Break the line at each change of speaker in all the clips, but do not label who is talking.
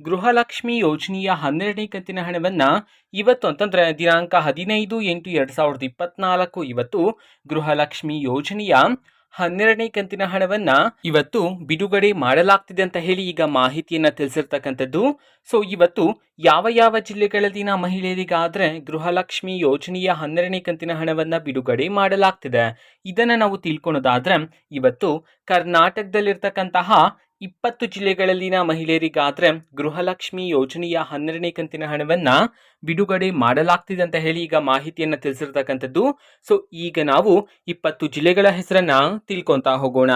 ಗೃಹಲಕ್ಷ್ಮಿ ಯೋಜನೆಯ ಹನ್ನೆರಡನೇ ಕಂತಿನ ಹಣವನ್ನು ಇವತ್ತು ಅಂತಂದರೆ ದಿನಾಂಕ ಹದಿನೈದು ಎಂಟು ಎರಡು ಸಾವಿರದ ಇಪ್ಪತ್ನಾಲ್ಕು ಇವತ್ತು ಗೃಹಲಕ್ಷ್ಮಿ ಯೋಜನೆಯ ಹನ್ನೆರಡನೇ ಕಂತಿನ ಹಣವನ್ನು ಇವತ್ತು ಬಿಡುಗಡೆ ಮಾಡಲಾಗ್ತಿದೆ ಅಂತ ಹೇಳಿ ಈಗ ಮಾಹಿತಿಯನ್ನು ತಿಳಿಸಿರ್ತಕ್ಕಂಥದ್ದು. ಸೊ ಇವತ್ತು ಯಾವ ಯಾವ ಜಿಲ್ಲೆಗಳಲ್ಲಿನ ಮಹಿಳೆಯರಿಗಾದರೆ ಗೃಹಲಕ್ಷ್ಮಿ ಯೋಜನೆಯ ಹನ್ನೆರಡನೇ ಕಂತಿನ ಹಣವನ್ನು ಬಿಡುಗಡೆ ಮಾಡಲಾಗ್ತಿದೆ. ಇದನ್ನು ನಾವು ತಿಳ್ಕೊಳೋದಾದ್ರೆ, ಇವತ್ತು ಕರ್ನಾಟಕದಲ್ಲಿರ್ತಕ್ಕಂತಹ ಇಪ್ಪತ್ತು ಜಿಲ್ಲೆಗಳಲ್ಲಿನ ಮಹಿಳೆಯರಿಗಾದ್ರೆ ಗೃಹಲಕ್ಷ್ಮಿ ಯೋಜನೆಯ ಹನ್ನೆರಡನೇ ಕಂತಿನ ಹಣವನ್ನ ಬಿಡುಗಡೆ ಮಾಡಲಾಗ್ತಿದೆ ಅಂತ ಹೇಳಿ ಈಗ ಮಾಹಿತಿಯನ್ನು ತಿಳಿಸಿರ್ತಕ್ಕಂಥದ್ದು. ಸೊ ಈಗ ನಾವು ಇಪ್ಪತ್ತು ಜಿಲ್ಲೆಗಳ ಹೆಸರನ್ನ ತಿಳ್ಕೊತಾ ಹೋಗೋಣ.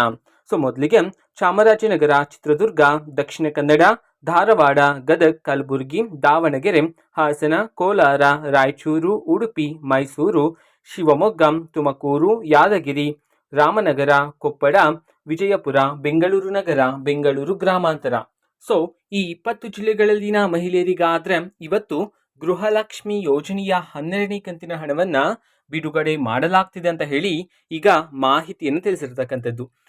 ಸೊ ಮೊದಲಿಗೆ ಚಾಮರಾಜನಗರ, ಚಿತ್ರದುರ್ಗ, ದಕ್ಷಿಣ ಕನ್ನಡ, ಧಾರವಾಡ, ಗದಗ್, ಕಲಬುರಗಿ, ದಾವಣಗೆರೆ, ಹಾಸನ, ಕೋಲಾರ, ರಾಯಚೂರು, ಉಡುಪಿ, ಮೈಸೂರು, ಶಿವಮೊಗ್ಗ, ತುಮಕೂರು, ಯಾದಗಿರಿ, ರಾಮನಗರ, ಕೊಪ್ಪಳ ವಿಜಯಪುರ, ಬೆಂಗಳೂರು ನಗರ, ಬೆಂಗಳೂರು ಗ್ರಾಮಾಂತರ. ಸೊ ಈ ಇಪ್ಪತ್ತು ಜಿಲ್ಲೆಗಳಲ್ಲಿನ ಮಹಿಳೆಯರಿಗಾದ್ರೆ ಇವತ್ತು ಗೃಹಲಕ್ಷ್ಮಿ ಯೋಜನೆಯ ಹನ್ನೆರಡನೇ ಕಂತಿನ ಹಣವನ್ನ ಬಿಡುಗಡೆ ಮಾಡಲಾಗ್ತಿದೆ ಅಂತ ಹೇಳಿ ಈಗ ಮಾಹಿತಿಯನ್ನು ತಿಳಿಸಿರ್ತಕ್ಕಂಥದ್ದು.